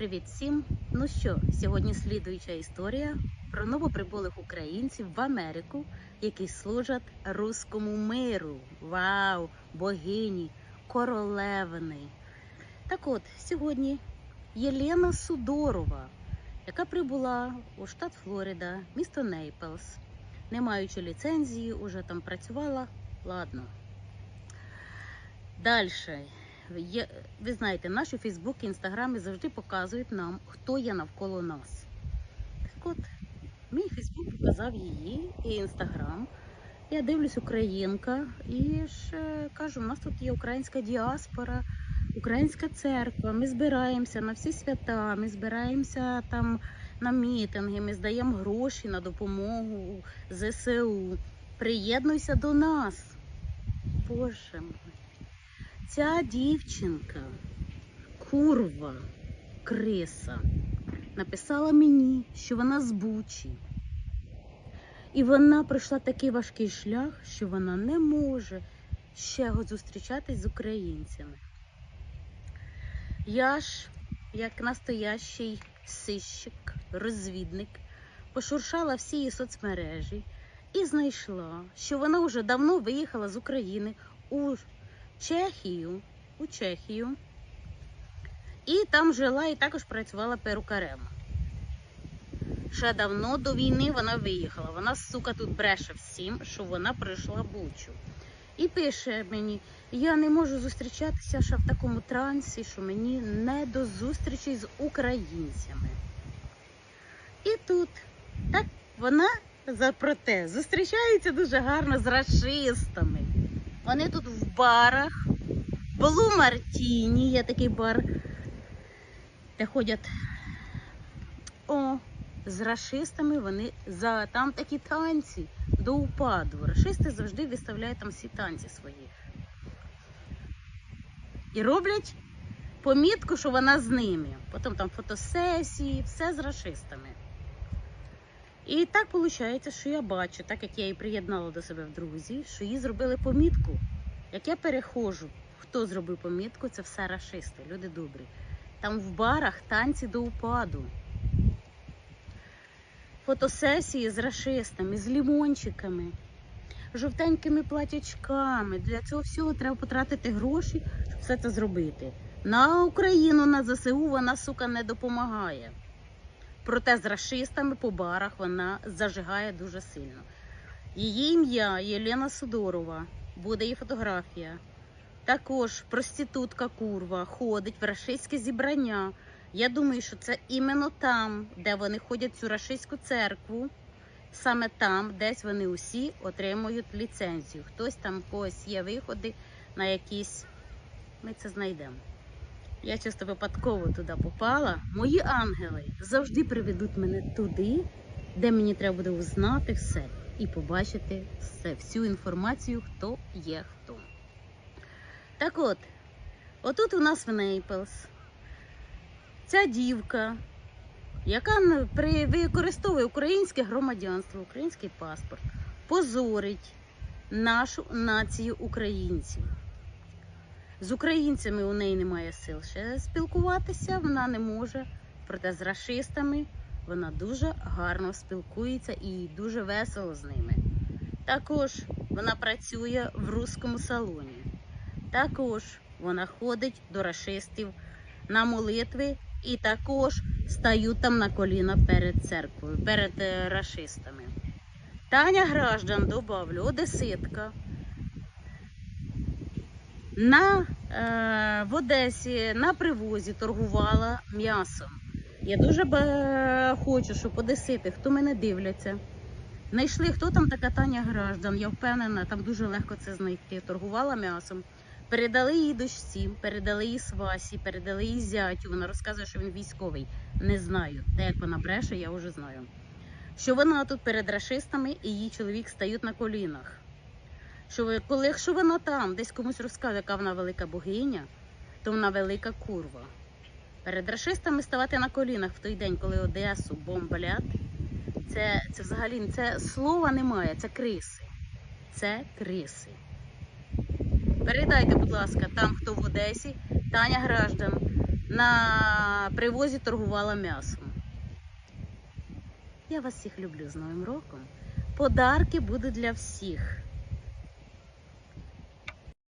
Привіт всім! Ну що, сьогодні слідуюча історія про новоприбулих українців в Америку, які служать руському миру. Вау! Богині, королевни. Так от, сьогодні Єлена Судорова, яка прибула у штат Флорида, місто Нейплс, не маючи ліцензії, уже там працювала. Ладно. Далі. Є, ви знаєте, наші Фейсбуки, інстаграми завжди показують нам, хто є навколо нас. Так от, мій Фейсбук показав її і інстаграм. Я дивлюсь українка і ж е, кажу, у нас тут є українська діаспора, українська церква. Ми збираємося на всі свята, ми збираємося там на мітинги, ми здаємо гроші на допомогу ЗСУ. Приєднуйся до нас. Боже мой. Ця дівчинка, курва, криса, написала мені, що вона з Бучі. І вона пройшла такий важкий шлях, що вона не може ще зустрічатись з українцями. Я ж, як настоящий сищик, розвідник, пошуршала всі її соцмережі і знайшла, що вона вже давно виїхала з України у Чехію, у Чехію. І там жила і також працювала перукарем. Ще давно до війни вона виїхала. Вона, сука, тут бреше всім, що вона пройшла бучу. І пише мені: я не можу зустрічатися ще в такому трансі, що мені не до зустрічі з українцями. І тут так вона за проте зустрічається дуже гарно з расистами. Вони тут в барах. Блу Мартіні, є такий бар, де ходять о, з расистами вони за там такі танці до упаду. Расисти завжди виставляють там всі танці свої. І роблять помітку, що вона з ними. Потім там фотосесії, все з расистами. І так виходить, що я бачу, так як я її приєднала до себе в друзі, що їй зробили помітку. Як я перехожу, хто зробив помітку, це все рашисти, люди добрі. Там в барах танці до упаду. Фотосесії з рашистами, з лімончиками, жовтенькими платячками. Для цього всього треба потратити гроші, щоб все це зробити. На Україну, на ЗСУ вона, сука, не допомагає. Проте з расистами по барах вона зажигає дуже сильно. Її ім'я Єлена Судорова, буде її фотографія. Також проститутка курва ходить в рашистське зібрання. Я думаю, що це іменно там, де вони ходять цю рашистську церкву. Саме там, десь вони усі отримують ліцензію. Хтось там когось є виходи на якісь. Ми це знайдемо. Я чисто випадково туди попала. Мої ангели завжди приведуть мене туди, де мені треба буде узнати все і побачити все, всю інформацію, хто є хто. Так от, отут у нас в Нейплс ця дівка, яка використовує українське громадянство, український паспорт, позорить нашу націю українців. З українцями у неї немає сил ще спілкуватися, вона не може. Проте з расистами вона дуже гарно спілкується і дуже весело з ними. Також вона працює в руському салоні. Також вона ходить до расистів на молитви і також стають там на коліна перед церквою, перед е, расистами. Таня Граждан, добавлю, одеситка. На, е, в Одесі на привозі торгувала м'ясом. Я дуже ба- хочу, щоб одесити, хто мене дивляться, знайшли, хто там така Таня Граждан. Я впевнена, там дуже легко це знайти. Торгувала м'ясом. Передали їй дочці, передали їй свасі, передали їй зятю. Вона розказує, що він військовий. Не знаю. Те, як вона бреше, я вже знаю. Що вона тут перед расистами і її чоловік стають на колінах. Що ви, коли якщо вона там десь комусь розказує, яка вона велика богиня, то вона велика курва. Перед расистами ставати на колінах в той день, коли Одесу бомблять, це, це взагалі це слова немає, це криси. Це криси. Передайте, будь ласка, там, хто в Одесі, Таня Граждан. на привозі торгувала м'ясом. Я вас всіх люблю з Новим роком. Подарки будуть для всіх.